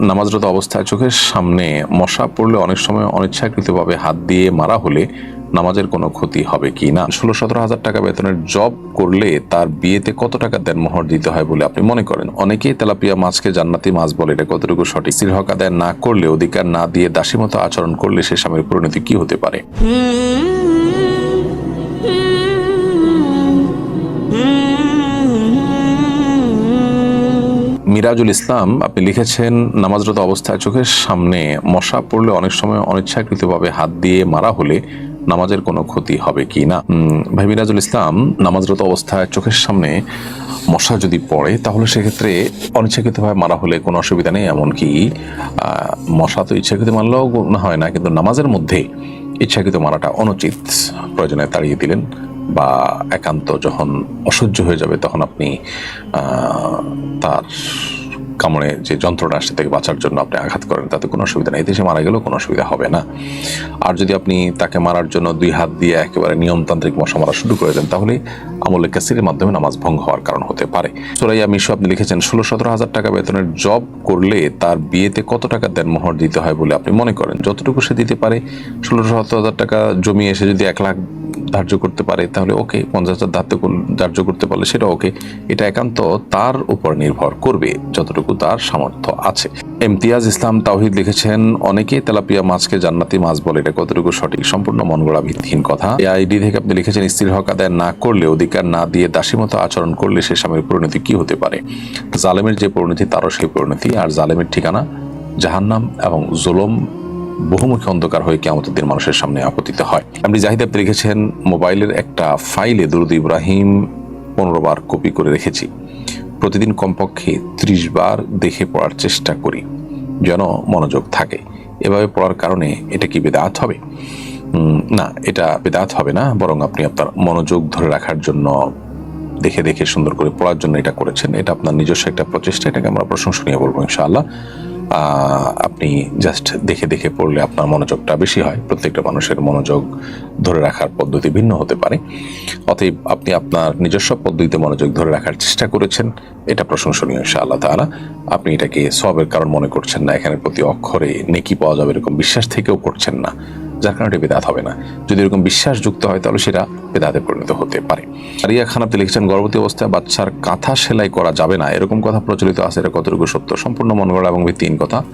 নামাজরত অবস্থায় চোখের সামনে মশা পড়লে অনেক সময় অনিচ্ছাকৃতভাবে হাত দিয়ে মারা হলে নামাজের কোনো ক্ষতি হবে কি না? ষোলো, সতেরো হাজার টাকা বেতনের জব করলে তার বিয়েতে কত টাকা দেন মোহর দিতে হয় বলে আপনি মনে করেন? অনেকেই তেলাপিয়া মাছকে জান্নাতি মাছ বলে, এটা কতটুকু সঠিক? স্ত্রীর হক আদায় না করলে অধিকার না দিয়ে দাসী মতো আচরণ করলে সে স্বামীর পরিণতি কি হতে পারে? মিরাজুল ইসলাম, আপনি লিখেছেন, নামাজরত অবস্থায় চোখের সামনে মশা পড়লে অনেক সময় অনিচ্ছাকৃতভাবে হাত দিয়ে মারা হলে নামাজের কোনো ক্ষতি হবে কি না? ভাই মিরাজুল ইসলাম, নামাজরত অবস্থায় চোখের সামনে মশা যদি পড়ে, তাহলে সেক্ষেত্রে অনিচ্ছাকৃতভাবে মারা হলে কোনো অসুবিধা নেই, এমনকি মশা তো ইচ্ছাকৃত মারলেও গুনাহ হয় না, কিন্তু নামাজের মধ্যে ইচ্ছাকৃত মারাটা অনুচিত প্রয়োজনে তাড়িয়ে দিলেন বা একান্ত যখন অসহ্য হয়ে যাবে, তখন আপনি তার কামড়ে যে যন্ত্রণা আসছে থেকে বাঁচার জন্য আপনি আঘাত করেন, তাতে কোনো অসুবিধা নেই। দেশে মারা গেলেও কোনো অসুবিধা হবে না। আর যদি আপনি তাকে মারার জন্য দুই হাত দিয়ে একেবারে নিয়মতান্ত্রিক মশা মারা শুরু করে দেন, তাহলে আমলে কাসিরের মাধ্যমে নামাজ ভঙ্গ হওয়ার কারণ হতে পারে। সোরাইয়া মিশু আপনি লিখেছেন, ষোলো সতেরো হাজার টাকা বেতনের জব করলে তার বিয়েতে কত টাকা দেন মোহর দিতে হয় বলে আপনি মনে করেন? যতটুকু সে দিতে পারে, ষোলো সতেরো হাজার টাকা জমিয়ে এসে যদি এক লাখ ধার্য করতে পারে, তাহলে ওকে পঞ্চাশ হাজার ধার্য ধার্য করতে পারলে সেটা ওকে। এটা একান্ত তার উপর নির্ভর করবে, যতটুকু তার সামর্থ্য আছে। ইমতিয়াজ ইসলাম তাওহিদ লিখেছেন অনেকেই তেলাপিয়া মাছকে জান্নাতি মাছ বলে, এটা কতটুকু সঠিক? সম্পূর্ণ মন গড়া ভিত্তিহীন কথা। আইডি থেকে আপনি লিখেছেন স্ত্রীর হক আদায় না করলে, অধিকার না দিয়ে দাসী মতো আচরণ করলে সে স্বামীর পরিণতি কি হতে পারে? জালেমের যে পরিণতি, তারও সেই পরিণতি। আর জালেমের ঠিকানা জাহান্নাম এবং জুলম বহুমুখী অন্ধকার হয়ে কেমতের দিন মানুষের সামনে আপতিত হয়। আপনি জাহিদ আপনি লিখেছেন মোবাইলের একটা ফাইলে দুরুদ ইব্রাহিম পনেরো বার কপি করে রেখেছি। প্রতিদিন কমপক্ষে ত্রিশ বার দেখে পড়ার চেষ্টা করি, যেন মনোযোগ থাকে। এভাবে পড়ার কারণে এটা কি বেদাত হবে? না, এটা বেদাত হবে না, বরং আপনি আপনার মনোযোগ ধরে রাখার জন্য, দেখে দেখে সুন্দর করে পড়ার জন্য এটা করেছেন। এটা আপনার নিজস্ব একটা প্রচেষ্টা, এটাকে আমরা প্রশংসনীয় বলব ইনশাআল্লাহ। আপনি জাস্ট দেখে দেখে পড়লে আপনার মনোযোগটা বেশি হয়। প্রত্যেকটা মানুষের মনোযোগ ধরে রাখার পদ্ধতি ভিন্ন হতে পারে। অতএব আপনি আপনার নিজস্ব পদ্ধতিতে মনোযোগ ধরে রাখার চেষ্টা করেছেন, এটা প্রশংসনীয় সে আল্লাহ তালা আপনি এটাকে সবের কারণ মনে করছেন না এখানে প্রতি অক্ষরে নেকি পাওয়া যাবে এরকম বিশ্বাস থেকেও করছেন না। যার কারণে এটা বেদাত হবে না। যদি এরকম বিশ্বাসযুক্ত হয়, তাহলে সেটা বেদাতে পরিণত হতে পারে। আরিয়া খান আপনি লিখেছেন, গর্ভবতী অবস্থায় বাচ্চার কাঁথা সেলাই করা যাবে না। এরকম কথা প্রচলিত আছে, এটা কতটুকু সত্য? সম্পূর্ণ মনগড়া এবং ভিত্তিহীন কথা।